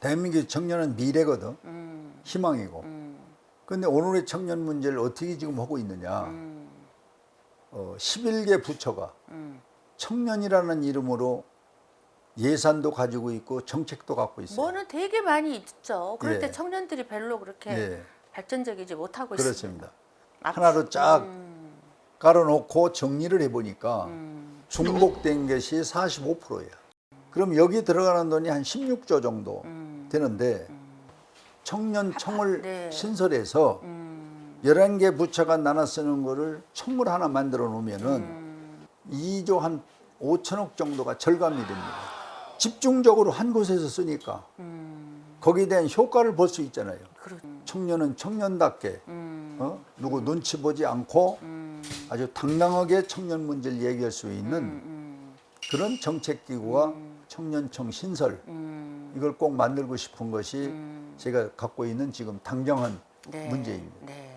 대한민국 청년은 미래거든. 음, 희망이고. 음, 근데 오늘의 청년 문제를 어떻게 지금 하고 있느냐. 음, 어, 11개 부처가 음. 청년이라는 이름으로 예산도 가지고 있고 정책도 갖고 있어요. 뭐는 되게 많이 있죠. 그럴 예. 때 청년들이 별로 그렇게 예, 발전적이지 못하고 있습니다. 그렇습니다. 앞- 하나로 쫙 음, 깔아놓고 정리를 해보니까 음, 중복된 것이 45%예요. 그럼 여기 들어가는 돈이 한 16조 정도 음, 되는데 청년청을 네. 신설해서 음, 11개 부처가 나눠 쓰는 거를 청물 하나 만들어 놓으면은 음, 2조 한 5천억 정도가 절감이 됩니다. 집중적으로 한 곳에서 쓰니까 음, 거기에 대한 효과를 볼 수 있잖아요. 그렇, 청년은 청년답게 음, 어? 누구 눈치 보지 않고 음, 아주 당당하게 청년 문제를 얘기할 수 있는 음, 그런 정책 기구가 음. 청년청 신설 음, 이걸 꼭 만들고 싶은 것이 음. 제가 갖고 있는 지금 당정한 네, 문제입니다. 네.